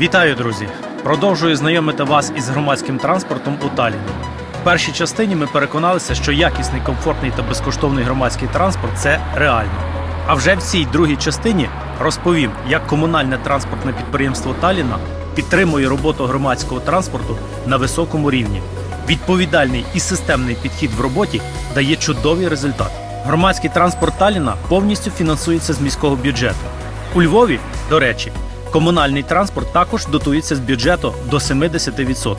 Вітаю, друзі! Продовжую знайомити вас із громадським транспортом у Талліні. В першій частині ми переконалися, що якісний, комфортний та безкоштовний громадський транспорт це реально. А вже в цій другій частині розповім, як комунальне транспортне підприємство Талліна підтримує роботу громадського транспорту на високому рівні. Відповідальний і системний підхід в роботі дає чудовий результат. Громадський транспорт Талліна повністю фінансується з міського бюджету. У Львові, до речі, комунальний транспорт також дотується з бюджету до 70%.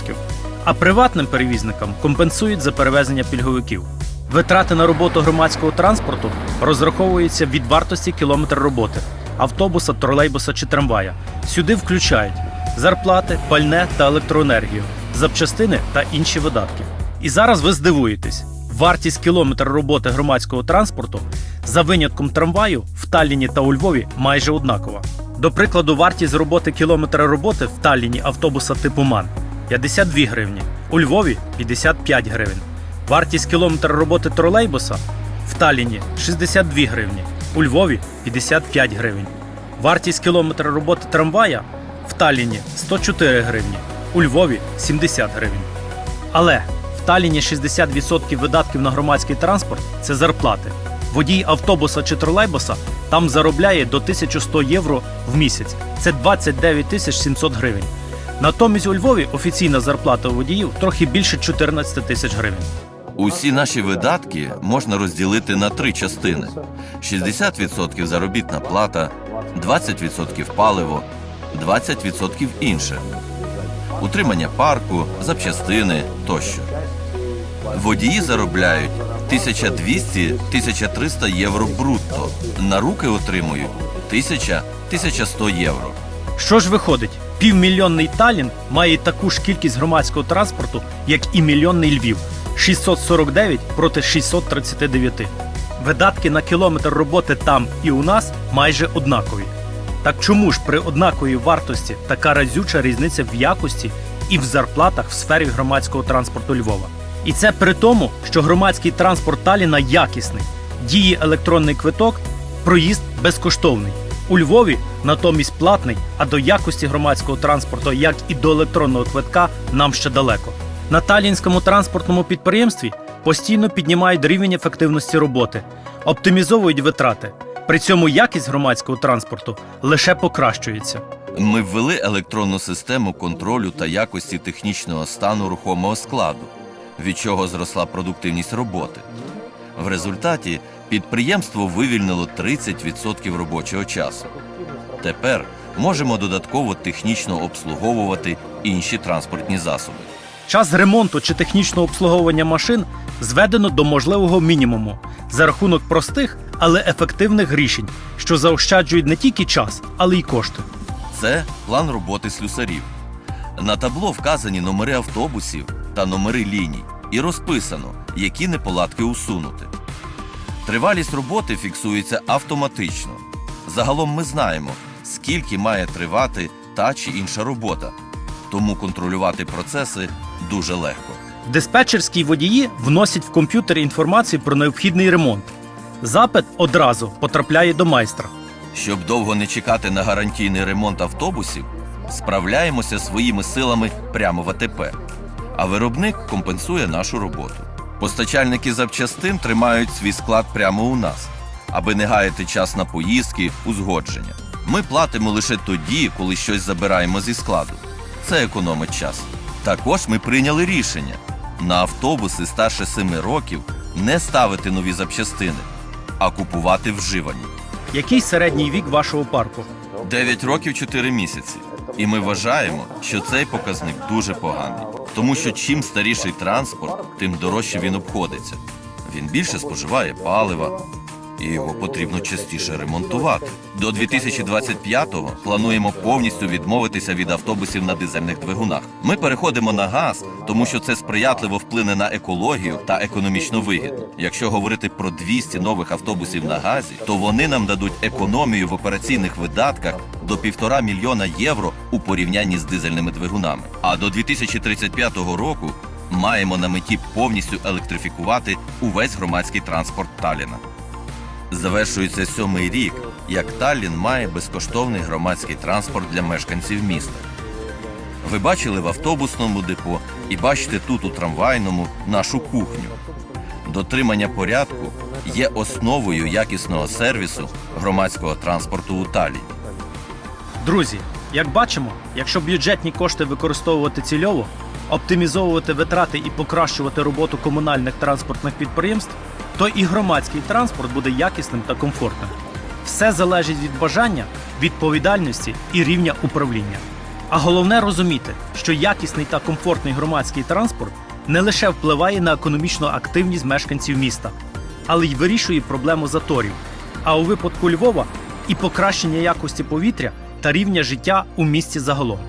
А приватним перевізникам компенсують за перевезення пільговиків. Витрати на роботу громадського транспорту розраховуються від вартості кілометра роботи автобуса, тролейбуса чи трамвая. Сюди включають зарплати, пальне та електроенергію, запчастини та інші видатки. І зараз ви здивуєтесь, вартість кілометра роботи громадського транспорту за винятком трамваю в Талліні та у Львові майже однакова. До прикладу, вартість роботи кілометра роботи в Талліні автобуса типу МАН 52 гривні, у Львові 55 гривень. Вартість кілометра роботи тролейбуса в Талліні 62 гривні, у Львові 55 гривень. Вартість кілометра роботи трамвая в Талліні 104 гривні, у Львові 70 гривень. Але в Талліні 60% видатків на громадський транспорт це зарплати. Водій автобуса чи тролейбуса там заробляє до 1100 євро в місяць. Це 29 тисяч 700 гривень. Натомість у Львові офіційна зарплата водіїв трохи більше 14 тисяч гривень. Усі наші видатки можна розділити на три частини: 60% заробітна плата, 20% паливо, 20% інше, утримання парку, запчастини тощо. Водії заробляють 1200-1300 євро брутто. На руки отримують 1000-1100 євро. Що ж виходить? Півмільйонний Таллін має таку ж кількість громадського транспорту, як і мільйонний Львів 649 проти 639. Видатки на кілометр роботи там і у нас майже однакові. Так чому ж при однаковій вартості така разюча різниця в якості і в зарплатах в сфері громадського транспорту Львова? І це при тому, що громадський транспорт Талліна якісний, діє електронний квиток, проїзд безкоштовний. У Львові натомість платний, а до якості громадського транспорту, як і до електронного квитка, нам ще далеко. На талінському транспортному підприємстві постійно піднімають рівень ефективності роботи, оптимізовують витрати. При цьому якість громадського транспорту лише покращується. Ми ввели електронну систему контролю та якості технічного стану рухомого складу, від чого зросла продуктивність роботи. В результаті підприємство вивільнило 30% робочого часу. Тепер можемо додатково технічно обслуговувати інші транспортні засоби. Час ремонту чи технічного обслуговування машин зведено до можливого мінімуму за рахунок простих, але ефективних рішень, що заощаджують не тільки час, але й кошти. Це план роботи слюсарів. На табло вказані номери автобусів та номери ліній, і розписано, які неполадки усунути. Тривалість роботи фіксується автоматично. Загалом ми знаємо, скільки має тривати та чи інша робота, тому контролювати процеси дуже легко. Диспетчерські водії вносять в комп'ютер інформацію про необхідний ремонт. Запит одразу потрапляє до майстра. Щоб довго не чекати на гарантійний ремонт автобусів, справляємося своїми силами прямо в АТП, а виробник компенсує нашу роботу. Постачальники запчастин тримають свій склад прямо у нас, аби не гаяти час на поїздки, узгодження. Ми платимо лише тоді, коли щось забираємо зі складу. Це економить час. Також ми прийняли рішення на автобуси старше 7 років не ставити нові запчастини, а купувати вживані. Який середній вік вашого парку? 9 років 4 місяці. І ми вважаємо, що цей показник дуже поганий, тому що чим старіший транспорт, тим дорожче він обходиться. Він більше споживає палива, і його потрібно частіше ремонтувати. До 2025-го плануємо повністю відмовитися від автобусів на дизельних двигунах. Ми переходимо на газ, тому що це сприятливо вплине на екологію та економічно вигідно. Якщо говорити про 200 нових автобусів на газі, то вони нам дадуть економію в операційних видатках до півтора мільйона євро у порівнянні з дизельними двигунами. А до 2035 року маємо на меті повністю електрифікувати увесь громадський транспорт Таліна. Завершується сьомий рік, як Таллін має безкоштовний громадський транспорт для мешканців міста. Ви бачили в автобусному депо і бачите тут у трамвайному нашу кухню. Дотримання порядку є основою якісного сервісу громадського транспорту у Талліні. Друзі, як бачимо, якщо бюджетні кошти використовувати цільово, оптимізовувати витрати і покращувати роботу комунальних транспортних підприємств, то і громадський транспорт буде якісним та комфортним. Все залежить від бажання, відповідальності і рівня управління. А головне розуміти, що якісний та комфортний громадський транспорт не лише впливає на економічну активність мешканців міста, але й вирішує проблему заторів. А у випадку Львова і покращення якості повітря та рівня життя у місті загалом.